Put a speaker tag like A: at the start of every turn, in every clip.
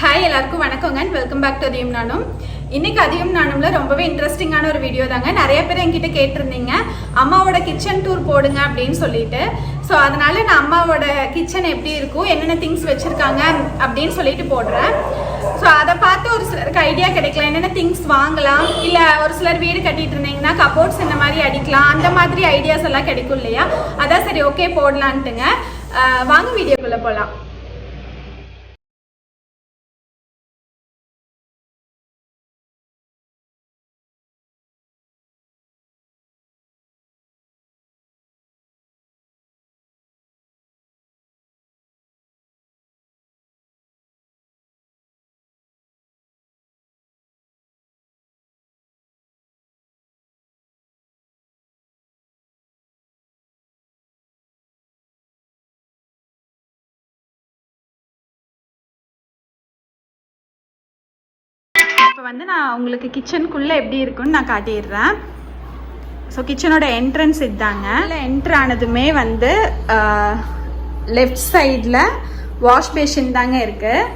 A: Hi எல்லாருக்கும் வணக்கங்க. And welcome back to அதிகம் நானும் இன்னைக்கு அதிகம் நானும்ல ரொம்பவே இன்ட்ரெஸ்டிங்கான ஒரு வீடியோ தாங்க. நிறைய பேர் என்கிட்ட கேட்டிருந்தீங்க. அம்மாவோட கிச்சன் டூர் போடுங்க அப்படின்னு சொல்லிட்டு. ஸோ அதனால நான் அம்மாவோட கிச்சன் எப்படி இருக்கும் என்னென்ன திங்ஸ் வச்சிருக்காங்க அப்படின்னு சொல்லிட்டு போடுறேன். ஸோ அதை பார்த்து ஒரு சிலருக்கு ஐடியா கிடைக்கல என்னென்ன திங்ஸ் வாங்கலாம் இல்லை ஒரு சிலர் வீடு கட்டிட்டு இருந்தீங்கன்னா கபோர்ட்ஸ் இந்த மாதிரி அடிக்கலாம் அந்த மாதிரி ஐடியாஸ் எல்லாம் கிடைக்கும் இல்லையா? அதான் சரி ஓகே போடலான்ட்டுங்க. வாங்க வீடியோக்குள்ளே போகலாம் இப்போ வந்து நான் உங்களுக்கு கிச்சனுக்குள்ளே எப்படி இருக்குன்னு நான் காட்டிடுறேன். ஸோ கிச்சனோட என்ட்ரன்ஸ் இதுதாங்க இல்லை என்ட்ரு ஆனதுமே வந்து லெஃப்ட் சைடில் வாஷ் பேஷன் தாங்க இருக்குது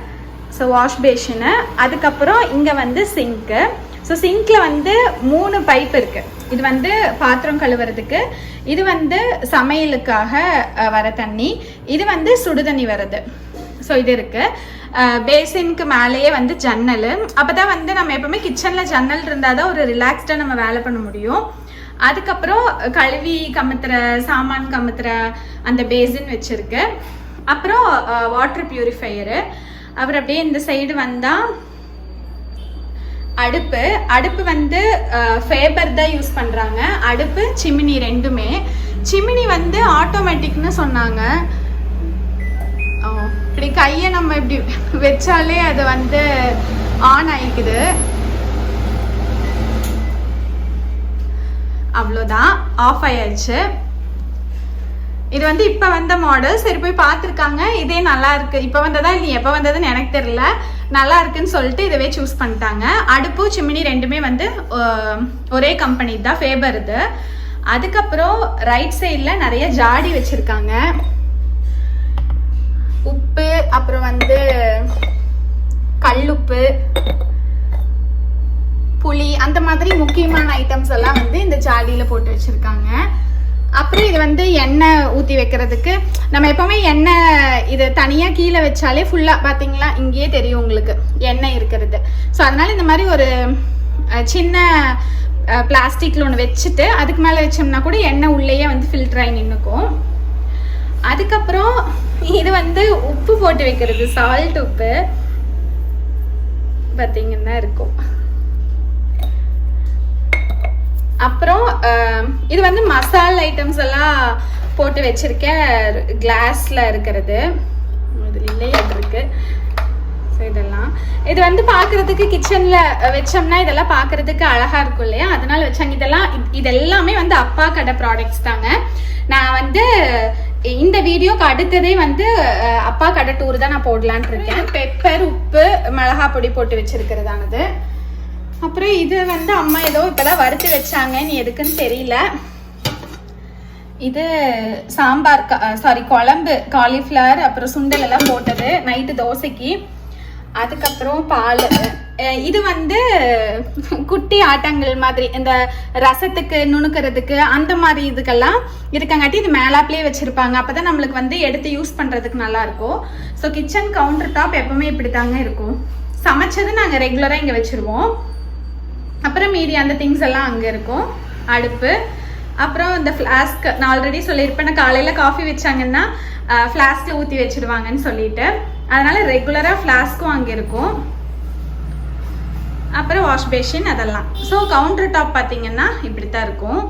A: ஸோ வாஷ் பேஷனு அதுக்கப்புறம் இங்கே வந்து சிங்க்கு ஸோ சிங்க்கில் வந்து மூணு பைப் இருக்குது இது வந்து பாத்திரம் கழுவுறதுக்கு இது வந்து சமையலுக்காக வர தண்ணி இது வந்து சுடுதண்ணி வருது ஸோ இது இருக்குது பேசினுக்கு மேலேயே வந்து ஜன்னல். அப்போ தான் வந்து நம்ம எப்பவுமே கிச்சனில் ஜன்னல் இருந்தால் தான் ஒரு ரிலாக்ஸ்டாக நம்ம வேலை பண்ண முடியும். அதுக்கப்புறம் கழுவி கமுத்துற சாமான் கமுத்துற அந்த பேசின் வச்சிருக்கு. அப்புறம் வாட்டர் பியூரிஃபையரு அப்புறம் அப்படியே இந்த சைடு வந்தால் அடுப்பு. அடுப்பு வந்து ஃபேபர் தான் யூஸ் பண்ணுறாங்க அடுப்பு சிமினி ரெண்டுமே. சிமினி வந்து ஆட்டோமேட்டிக்னு சொன்னாங்க. இப்படி கையை நம்ம இப்படி வச்சாலே அது வந்து ஆன் ஆயிக்குது. அவ்வளோதான் ஆஃப் ஆயாச்சு இது வந்து இப்போ வந்த மாடல் சரி போய் பார்த்துருக்காங்க. இதே நல்லா இருக்கு. இப்போ வந்ததா இல்லை எப்போ வந்ததுன்னு எனக்கு தெரியல. நல்லா இருக்குன்னு சொல்லிட்டு இதவே சூஸ் பண்ணிட்டாங்க. அடுப்பு சிமினி ரெண்டுமே வந்து ஒரே கம்பெனி தான். ஃபேபர் இது. அதுக்கப்புறம் ரைட் சைடில் நிறைய ஜாடி வச்சுருக்காங்க. உப்பு அப்புறம் வந்து கல்லுப்பு புளி அந்த மாதிரி முக்கியமான ஐட்டம்ஸ் எல்லாம் வந்து இந்த ஜாடியில் போட்டு வச்சுருக்காங்க. அப்புறம் இது வந்து எண்ணெய் ஊற்றி வைக்கிறதுக்கு நம்ம எப்போவுமே எண்ணெய் இது தனியாக கீழே வச்சாலே ஃபுல்லாக பார்த்தீங்களா இங்கேயே தெரியும் உங்களுக்கு எண்ணெய் இருக்கிறது. ஸோ அதனால் இந்த மாதிரி ஒரு சின்ன பிளாஸ்டிக்கில் ஒன்று வச்சுட்டு அதுக்கு மேலே வச்சோம்னா கூட எண்ணெய் உள்ளேயே வந்து ஃபில்டர் ஆகி நின்றுக்கும் அதுக்கப்புறம் இது வந்து உப்பு போட்டு வைக்கிறது சால்ட் உப்பு. பார்த்தீங்கன்னா இருக்கும். அப்புறம் இது வந்து மசால் ஐட்டம்ஸ் எல்லாம் போட்டு வச்சிருக்கேன் கிளாஸ்ல இருக்கிறது. இது இல்லையே இருக்கு. இதெல்லாம். இது வந்து பார்க்கறதுக்கு கிச்சன்ல வச்சோம்னா இதெல்லாம் பார்க்கறதுக்கு அழகா இருக்கும் இல்லையா? அதனால வச்சாங்க. இதெல்லாம் இதெல்லாமே இது எல்லாமே வந்து அப்பா கடை ப்ராடக்ட்ஸ் தாங்க. நான் வந்து இந்த வீடியோக்கு அடுத்ததே வந்து அப்பா கடை டூர் தான் நான் போடலான்னு இருக்கேன். பெப்பர் உப்பு மிளகா பொடி போட்டு வச்சிருக்கிறதானது. அப்புறம் இது வந்து அம்மா ஏதோ இப்பதான் வறுத்து வச்சாங்க. நீ எதுக்குன்னு தெரியல. இது சாம்பார் சாரி குழம்பு காலிஃப்ளவர் அப்புறம் சுண்டல் எல்லாம் போட்டது. நைட்டு தோசைக்கு. அதுக்கப்புறம் பால். இது வந்து குட்டி ஆட்டங்கள் மாதிரி இந்த ரசத்துக்கு நுணுக்கிறதுக்கு அந்த மாதிரி இதுக்கெல்லாம் இருக்கங்காட்டி இது மேலாப்லேயே வச்சுருப்பாங்க. அப்போ தான் நம்மளுக்கு வந்து எடுத்து யூஸ் பண்ணுறதுக்கு நல்லா இருக்கும் ஸோ கிச்சன் கவுண்டர் டாப் எப்பவுமே இப்படி தாங்க இருக்கும். சமைச்சது நாங்கள் ரெகுலராக இங்கே வச்சுருவோம். அப்புறம் மீதி அந்த திங்ஸ் எல்லாம் அங்கே இருக்கும். அடுப்பு. அப்புறம் இந்த ஃப்ளாஸ்க் நான் ஆல்ரெடி சொல்லியிருப்பேன். நான் காலையில் காஃபி வச்சாங்கன்னா ஃப்ளாஸ்கில் ஊற்றி வச்சிடுவாங்கன்னு சொல்லிட்டு. அதனால ரெகுலராக ஃப்ளாஸ்க்கும் அங்கே இருக்கும். அப்புறம் வாஷ் பேஷின் அதெல்லாம். ஸோ கவுண்டர் டாப் பார்த்தீங்கன்னா இப்படி தான் இருக்கும்.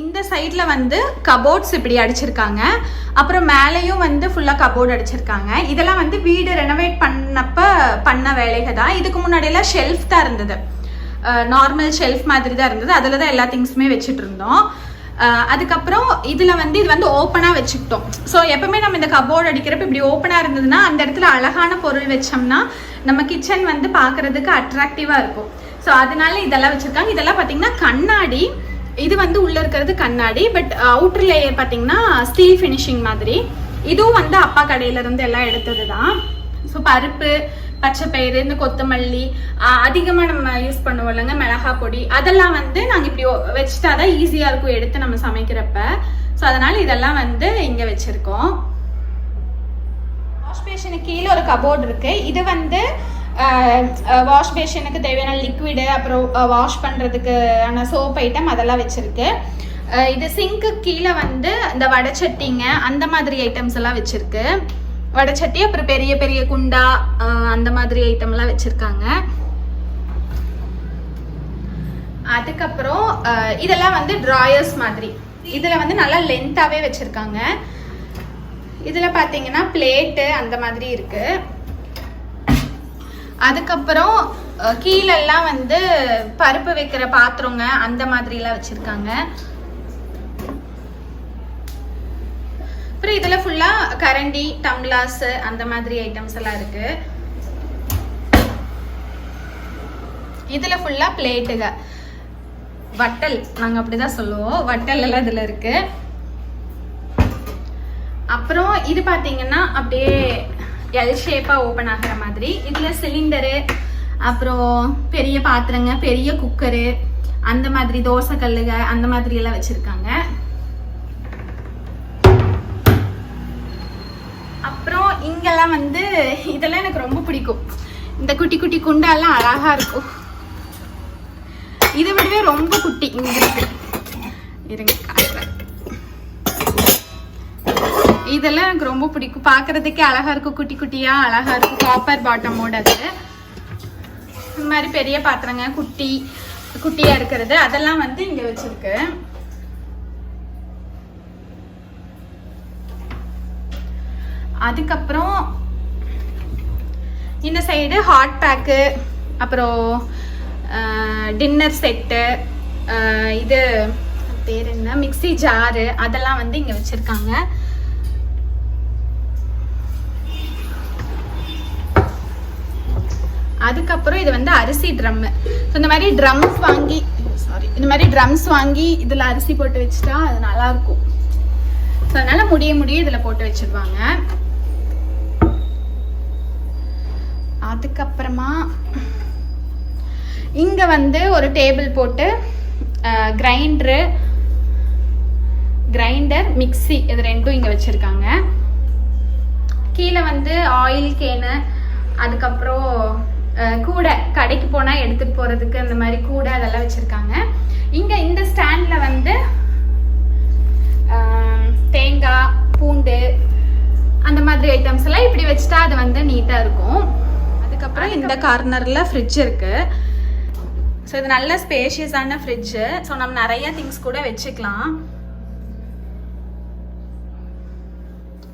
A: இந்த சைடில் வந்து கபோர்ட்ஸ் இப்படி அடிச்சிருக்காங்க. அப்புறம் மேலேயும் வந்து ஃபுல்லாக கபோர்ட் அடிச்சிருக்காங்க. இதெல்லாம் வந்து வீடு ரெனோவேட் பண்ணப்ப பண்ண வேலைகள் தான். இதுக்கு முன்னாடியெல்லாம் ஷெல்ஃப் தான் இருந்தது. நார்மல் ஷெல்ஃப் மாதிரி தான் இருந்தது. அதில் தான் எல்லா திங்ஸுமே வச்சுட்டு இருந்தோம் அதுக்கப்புறம் இதில் வந்து இது வந்து ஓப்பனாக வச்சுக்கிட்டோம். ஸோ எப்பவுமே நம்ம இந்த கபோர்டு அடிக்கிறப்ப இப்படி ஓப்பனாக இருந்ததுன்னா அந்த இடத்துல அழகான பொருள் வச்சோம்னா நம்ம கிச்சன் வந்து பார்க்குறதுக்கு அட்ராக்டிவாக இருக்கும். ஸோ அதனால இதெல்லாம் வச்சுருக்காங்க. இதெல்லாம் பார்த்தீங்கன்னா கண்ணாடி. இது வந்து உள்ளே இருக்கிறது கண்ணாடி. பட் அவுட்டர் லேயர் பார்த்தீங்கன்னா ஸ்டீல் ஃபினிஷிங் மாதிரி. இதுவும் வந்து அப்பா கடையிலேருந்து எல்லாம் எடுத்தது தான் ஸோ பருப்பு பச்சை பயிறு இந்த கொத்தமல்லி அதிகமாக நம்ம யூஸ் பண்ணுவோம் இல்லைங்க மிளகா பொடி. அதெல்லாம் வந்து நாங்கள் இப்படி வச்சுட்டா தான் ஈஸியாக இருக்கும் எடுத்து நம்ம சமைக்கிறப்ப. ஸோ அதனால் இதெல்லாம் வந்து இங்கே வச்சுருக்கோம். வாஷ் பேஷனுக்கு கீழே ஒரு கபோர்டு இருக்குது இது வந்து வாஷ் பேஷனுக்கு தேவையான லிக்விடு அப்புறம் வாஷ் பண்ணுறதுக்கு ஆன சோப் ஐட்டம் அதெல்லாம் வச்சுருக்கு. இது சிங்க்கு கீழே வந்து இந்த வடைச்சட்டிங்க அந்த மாதிரி ஐட்டம்ஸ் எல்லாம் வச்சுருக்கு. வடச்சட்டி அப்புறம் பெரிய பெரிய குண்டா அந்த மாதிரி ஐட்டம்லாம் வச்சிருக்காங்க. அதுக்கப்புறம் இதெல்லாம் வந்து ட்ராயர்ஸ் மாதிரி. இதில் வந்து நல்லா லென்த்தாகவே வச்சுருக்காங்க. இதில் பார்த்தீங்கன்னா பிளேட்டு அந்த மாதிரி இருக்கு. அதுக்கப்புறம் கீழெல்லாம் வந்து பருப்பு வைக்கிற பாத்திரங்க அந்த மாதிரிலாம் வச்சுருக்காங்க. அப்புறம் இதில் ஃபுல்லாக கரண்டி டம்ளாஸ் அந்த மாதிரி ஐட்டம்ஸ் எல்லாம் இருக்கு. இதில் ஃபுல்லாக பிளேட்டுங்க வட்டல் நாங்கள் அப்படிதான் சொல்லுவோம். வட்டல் எல்லாம் இதில் இருக்கு. அப்புறம் இது பார்த்தீங்கன்னா அப்படியே எல் ஷேப்பாக ஓப்பன் ஆகிற மாதிரி. இதில் சிலிண்டரு அப்புறம் பெரிய பாத்திரங்க பெரிய குக்கரு அந்த மாதிரி தோசை கல்லுக அந்த மாதிரி எல்லாம் வச்சுருக்காங்க. இங்கெல்லாம் வந்து இதெல்லாம் எனக்கு ரொம்ப பிடிக்கும். இந்த குட்டி குட்டி குண்டாலாம் அழகா இருக்கும். இதை விடவே ரொம்ப குட்டி. இங்க இருக்கு. இருங்க காட்டுறேன். இதெல்லாம் எனக்கு ரொம்ப பிடிக்கும். பார்க்கறதுக்கே அழகா இருக்கும். குட்டி குட்டியா அழகா இருக்கும். காப்பர் பாட்டமோட அது. இந்த மாதிரி பெரிய பாத்திரங்க குட்டி குட்டியா இருக்கிறது. அதெல்லாம் வந்து இங்க வச்சிருக்கு. அதுக்கப்புறம் இந்த சைடு ஹாட் பேக்கு அப்புறம் டின்னர் செட்டு இது பேர் என்ன? மிக்ஸி ஜாரு அதெல்லாம் வந்து இங்கே வச்சுருக்காங்க. அதுக்கப்புறம் இது வந்து அரிசி ட்ரம்மு ஸோ இந்த மாதிரி ட்ரம்ஸ் வாங்கி சாரி இந்த மாதிரி ட்ரம்ஸ் வாங்கி இதில் அரிசி போட்டு வச்சுட்டா அது நல்லாயிருக்கும் ஸோ அதனால் முடிய முடிய இதில் போட்டு வச்சுருவாங்க. அதுக்கப்புறமா இங்கே வந்து ஒரு டேபிள் போட்டு கிரைண்டரு கிரைண்டர் மிக்ஸி இது ரெண்டும் இங்கே வச்சுருக்காங்க. கீழே வந்து ஆயில் கேனு அதுக்கப்புறம் கூடை கடைக்கு போனால் எடுத்துகிட்டு போகிறதுக்கு அந்த மாதிரி கூடை அதெல்லாம் வச்சுருக்காங்க. இங்கே இந்த ஸ்டாண்டில் வந்து தேங்காய் பூண்டு அந்த மாதிரி ஐட்டம்ஸ் எல்லாம் இப்படி வச்சுட்டா அது வந்து நீட்டாக இருக்கும். அதுக்கப்புறம் இந்த கார்னரில் ஃப்ரிட்ஜ் இருக்குது ஸோ இது நல்ல ஸ்பேஷியஸான ஃப்ரிட்ஜு ஸோ நம்ம நிறைய திங்ஸ் கூட வச்சுக்கலாம்.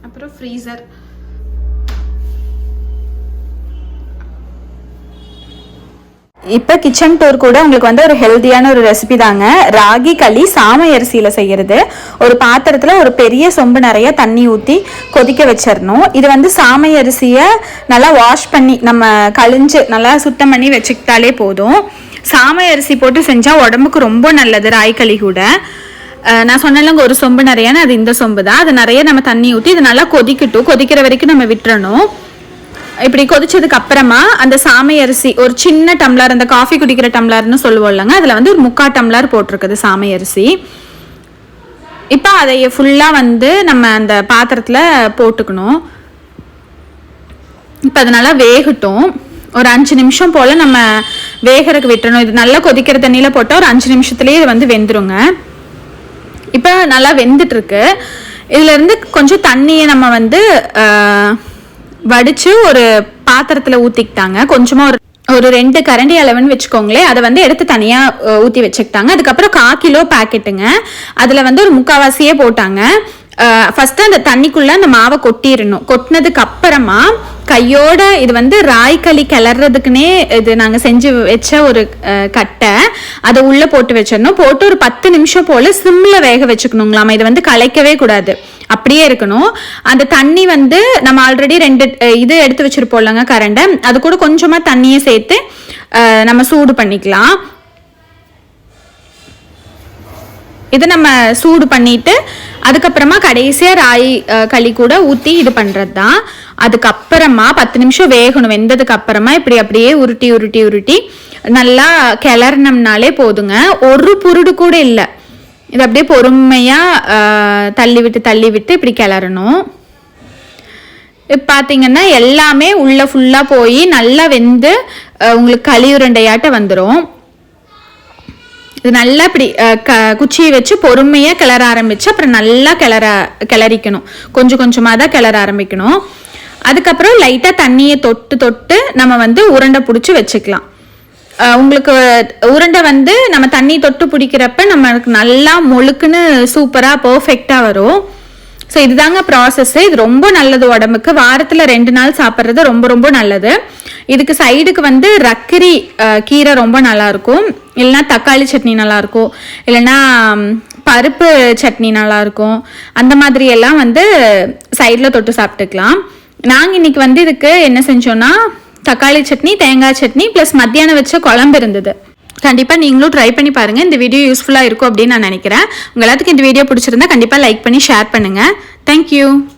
A: அப்புறம் ஃப்ரீசர் இப்போ கிச்சன் டூர் கூட உங்களுக்கு வந்து ஒரு ஹெல்த்தியான ஒரு ரெசிபி தாங்க. ராகி களி சாமை அரிசியில் செய்கிறது ஒரு பாத்திரத்தில் ஒரு பெரிய சொம்பு நிறைய தண்ணி ஊற்றி கொதிக்க வச்சிடணும். இது வந்து சாமை அரிசியை நல்லா வாஷ் பண்ணி நம்ம கழிஞ்சு நல்லா சுத்தம் பண்ணி வச்சுக்கிட்டாலே போதும். சாமை அரிசி போட்டு செஞ்சால் உடம்புக்கு ரொம்ப நல்லது ராகி களி கூட. நான் சொன்னலங்க ஒரு சொம்பு நிறையான்னு அது இந்த சொம்பு தான் அது நிறைய நம்ம தண்ணி ஊற்றி இது நல்லா கொதிக்கட்டும். கொதிக்கிற வரைக்கும் நம்ம விட்டுறணும். இப்படி கொதிச்சதுக்கு அப்புறமா அந்த சாமை அரிசி ஒரு சின்ன டம்ளர் அந்த காஃபி குடிக்கிற டம்ளர்னு சொல்லுவோம் இல்லைங்க அதில் வந்து ஒரு முக்கால் டம்ளர் போட்டிருக்குது சாமை அரிசி. இப்போ அதை ஃபுல்லாக வந்து நம்ம அந்த பாத்திரத்தில் போட்டுக்கணும். இப்போ அது நல்லா வேகட்டும். ஒரு அஞ்சு நிமிஷம் போல் நம்ம வேகறதுக்கு விட்டுறணும். இது நல்லா கொதிக்கிற தண்ணியில் போட்டால் ஒரு அஞ்சு நிமிஷத்துலேயே இது வந்து வெந்துருங்க. இப்போ நல்லா வெந்துட்டுருக்கு. இதுலேருந்து கொஞ்சம் தண்ணியை நம்ம வந்து வடிச்சு ஒரு பாத்திரத்துல ஊத்திக்கிட்டாங்க. கொஞ்சமா ஒரு ஒரு ரெண்டு கரண்டி அளவுன்னு வச்சுக்கோங்களேன். அதை வந்து எடுத்து தனியாக ஊற்றி வச்சுக்கிட்டாங்க. அதுக்கப்புறம் கா கிலோ பேக்கெட்டுங்க அதில் வந்து ஒரு முக்காவாசியே போட்டாங்க. ஃபஸ்ட்டு அந்த தண்ணிக்குள்ளே அந்த மாவை கொட்டிடணும். கொட்டினதுக்கு அப்புறமா கையோட இது வந்து ராய்களி கிளறதுக்குனே இது நாங்கள் செஞ்சு வச்ச ஒரு கட்டை. அதை உள்ளே போட்டு வச்சிடணும். போட்டு ஒரு பத்து நிமிஷம் போல் சிம்மில் வேக வச்சுக்கணுங்களாமா. இது வந்து கலைக்கவே கூடாது. அப்படியே இருக்கணும். அந்த தண்ணி வந்து நம்ம ஆல்ரெடி ரெண்டு இது எடுத்து வச்சிருப்போம்லங்க கரண்டை. அது கூட கொஞ்சமாக தண்ணியை சேர்த்து நம்ம சூடு பண்ணிக்கலாம். இது நம்ம சூடு பண்ணிட்டு அதுக்கப்புறமா கடைசியாக ராய் களி கூட ஊற்றி இது பண்ணுறது தான் அதுக்கப்புறமா பத்து நிமிஷம் வேகணும். வெந்ததுக்கு அப்புறமா இப்படி அப்படியே உருட்டி உருட்டி உருட்டி நல்லா கிளறினோம்னாலே போதுங்க. ஒரு புருடு கூட இல்லை. இது அப்படியே பொறுமையாக தள்ளி விட்டு தள்ளி விட்டு இப்படி கிளறணும். இப்போ பார்த்தீங்கன்னா எல்லாமே உள்ளே ஃபுல்லாக போய் நல்லா வெந்து உங்களுக்கு களி உருண்டையாட்ட வந்துடும் இது நல்லா இப்படி க குச்சியை வச்சு பொறுமையாக கிளற ஆரம்பிச்சு அப்புறம் நல்லா கிளற கிளறிக்கணும். கொஞ்சம் கொஞ்சமாக தான் கிளற ஆரம்பிக்கணும். அதுக்கப்புறம் லைட்டாக தண்ணியை தொட்டு தொட்டு நம்ம வந்து உருண்டை பிடிச்சி வச்சுக்கலாம். உங்களுக்கு உருண்டை வந்து நம்ம தண்ணி தொட்டு பிடிக்கிறப்ப நம்மளுக்கு நல்லா முழுக்குன்னு சூப்பராக பர்ஃபெக்டாக வரும். ஸோ இதுதாங்க ப்ராசஸ் இது ரொம்ப நல்லது உடம்புக்கு. வாரத்தில் ரெண்டு நாள் சாப்பிட்றது ரொம்ப ரொம்ப நல்லது. இதுக்கு சைடுக்கு வந்து ரக்கரி கீரை ரொம்ப நல்லாயிருக்கும். இல்லைனா இல்லைன்னா தக்காளி சட்னி நல்லாயிருக்கும். இல்லைன்னா பருப்பு சட்னி நல்லாயிருக்கும். அந்த மாதிரி எல்லாம் வந்து சைடில் தொட்டு சாப்பிட்டுக்கலாம். நாங்கள் இன்னைக்கு வந்து இதுக்கு என்ன செஞ்சோன்னா தக்காளி சட்னி தேங்காய் சட்னி ப்ளஸ் மத்தியானம் வச்ச குழம்பு இருந்தது. கண்டிப்பாக நீங்களும் ட்ரை பண்ணி பாருங்கள் இந்த வீடியோ யூஸ்ஃபுல்லாக இருக்கும் அப்படின்னு நான் நினைக்கிறேன். உங்கள் எல்லாத்துக்கும் இந்த வீடியோ பிடிச்சிருந்தா கண்டிப்பாக லைக் பண்ணி ஷேர் பண்ணுங்கள் தேங்க்யூ